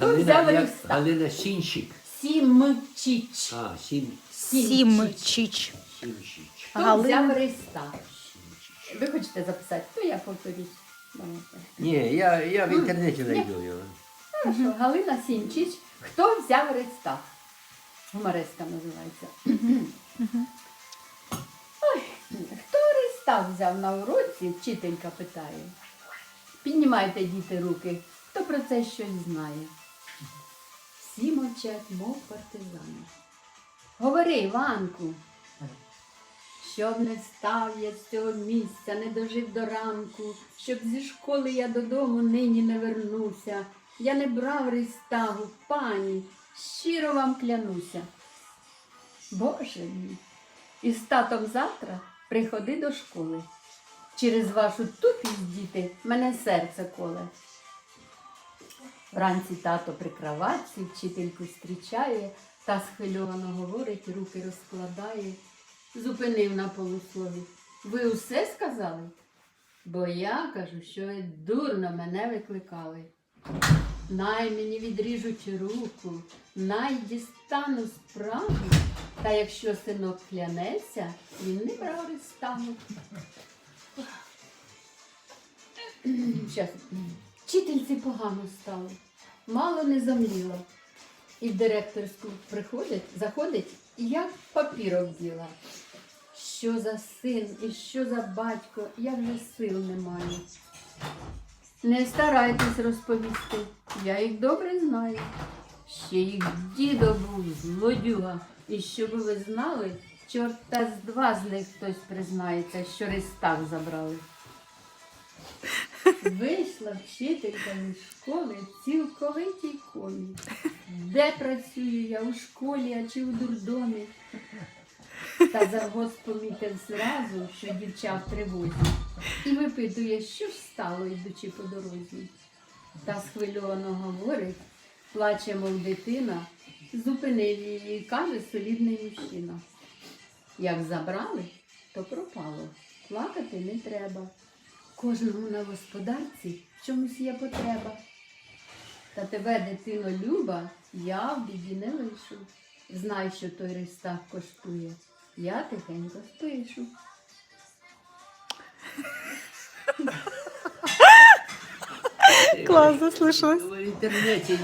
Галина, взяв як-? Галина Сінчик. Сімчич. А, Сім, Сімчич. Сімчич. Хто Галина. взяв Риста? Ви хочете записати? То я повторюсь. Давайте. Ні, я, я в інтернеті знайду його. Хорошо. Галина Сімчич. Хто взяв Риста? Гумореска називається. Ой, хто Риста взяв на уроці? Вчителька питає. Піднімайте діти руки, хто про це щось знає. Всі мовчать, мов партизани. Говори, Іванку. Щоб не встав я з цього місця, не дожив до ранку, щоб зі школи я додому нині не вернуся. Я не брав риставу, пані, щиро вам клянуся. Боже мій, і з татом завтра приходи до школи. Через вашу тупість, діти, мене серце коле. Вранці тато при кроватці вчительку зустрічає та схвильовано говорить, руки розкладає. Зупинив на полуслові. Ви усе сказали? Бо я кажу, що ви дурно мене викликали. Най мені відріжуть руку, най дістану справу, та якщо синок клянеться, він не брав ристану. Щас. Вчительці погано стало, мало не замліла. І в директорську приходить, заходить, і як папірок діла. Що за син і що за батько, я вже сил не маю. Не старайтесь розповісти, я їх добре знаю. Ще їх дідо був злодюга, і щоб ви знали, чорта з два з них хтось признається, що Ристак забрали. Вийшла вчителька з школи цілковитій комі. Де працюю я у школі, а чи у дурдомі? Та завгосп помітив зразу, що дівча в тривозі, і випитує, що ж стало, йдучи по дорозі. Та схвильовано говорить, плаче, мов дитина, зупинив її каже солідний мужчина. Як забрали, то пропало. Плакати не треба. Кожному на господарці в чомусь є потреба. Та тебе, дитино, люба, я в біді не лишу. Знай, що той ристак коштує. Я тихенько спишу. Клас, заслышалась. В інтернеті